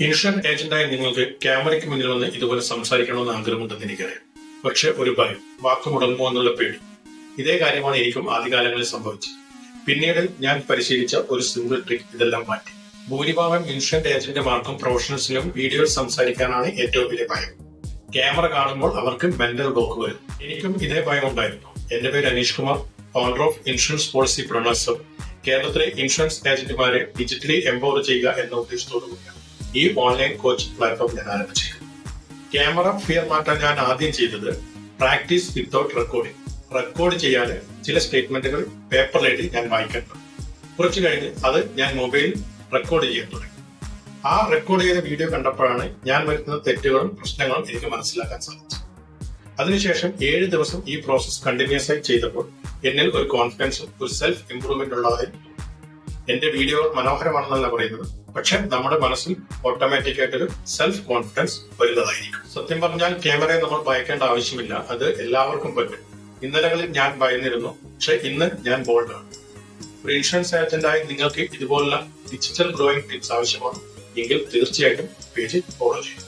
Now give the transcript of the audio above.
Insurance ഏജന്റായി നിങ്ങൾക്ക് ക്യാമറയ്ക്ക് മുന്നിൽ വന്ന് ഇതുപോലെ സംസാരിക്കണമെന്ന് ആഗ്രഹമുണ്ടെന്ന് എനിക്കറിയാം. പക്ഷെ ഒരു ഭയം വാക്ക് മുടങ്ങുമോ എന്നുള്ള പേടി. ഇതേ കാര്യമാണ് എനിക്കും ആദ്യകാലങ്ങളിൽ സംഭവിച്ചത്. പിന്നീട് ഞാൻ പരിശീലിച്ച ഒരു സിമ്പിൾ ട്രിക്ക് ഇതെല്ലാം മാറ്റി. ഭൂരിഭാഗം ഇൻഷുറൻസ് ഏജന്റുമാർക്കും പ്രൊഫഷണൽസിലും വീഡിയോയിൽ സംസാരിക്കാനാണ് ഏറ്റവും വലിയ ഭയം. ക്യാമറ കാണുമ്പോൾ അവർക്ക് മെന്റൽ ബ്ലോക്ക് വരും. എനിക്കും ഇതേ ഭയം ഉണ്ടായിരുന്നു. എന്റെ പേര് Aneesh Kumar founder of insurance policy പ്രൊണേഴ്സ് കേരളത്തിലെ ഇൻഷുറൻസ് ഏജന്റുമാരെ ഡിജിറ്റലി എംപവർ ചെയ്യുക എന്ന ഉദ്ദേശത്തോടു കൂടിയാണ് ഈ ഓൺലൈൻ കോച്ച് പ്ലാറ്റ്ഫോം ഞാൻ ആരംഭിച്ചത് ക്യാമറ ഫിയർ മാറ്റാൻ ഞാൻ ആദ്യം ചെയ്തത് പ്രാക്ടീസ് വിത്തൗട്ട് റെക്കോർഡിംഗ് റെക്കോർഡ് ചെയ്യാൻ ചില സ്റ്റേറ്റ്മെന്റുകൾ പേപ്പറിലെഴുതി ഞാൻ വായിക്കാൻ തുടങ്ങി. കുറച്ചു കഴിഞ്ഞ് അത് ഞാൻ മൊബൈലിൽ റെക്കോർഡ് ചെയ്യാൻ തുടങ്ങി. ആ റെക്കോർഡ് ചെയ്ത വീഡിയോ കണ്ടപ്പോഴാണ് ഞാൻ വരുത്തുന്ന തെറ്റുകളും പ്രശ്നങ്ങളും എനിക്ക് മനസ്സിലാക്കാൻ സാധിച്ചത്. അതിനുശേഷം ഏഴ് ദിവസം ഈ പ്രോസസ് കണ്ടിന്യൂസ് ആയി ചെയ്തപ്പോൾ എന്നിൽ ഒരു കോൺഫിഡൻസും ഒരു സെൽഫ് ഇംപ്രൂവ്മെന്റ് ഉള്ളതായി. എന്റെ വീഡിയോകൾ മനോഹരമാണെന്നല്ല പറയുന്നത്. പക്ഷെ നമ്മുടെ മനസ്സിൽ ഓട്ടോമാറ്റിക് ആയിട്ടൊരു സെൽഫ് കോൺഫിഡൻസ് വരുന്നതായിരിക്കും. സത്യം പറഞ്ഞാൽ ക്യാമറയെ നമ്മൾ ഭയക്കേണ്ട ആവശ്യമില്ല. അത് എല്ലാവർക്കും പറ്റും. ഇന്നലകളിൽ ഞാൻ ഭയന്നിരുന്നു. പക്ഷെ ഇന്ന് ഞാൻ ബോൾഡാണ് ഒരു ഇൻഷുറൻസ് ഏജന്റായി നിങ്ങൾക്ക് ഇതുപോലുള്ള ഡിജിറ്റൽ ഗ്രോയിങ് ടിപ്സ് ആവശ്യമാണ്. എങ്കിൽ തീർച്ചയായിട്ടും പേജ് ഫോളോ ചെയ്യും.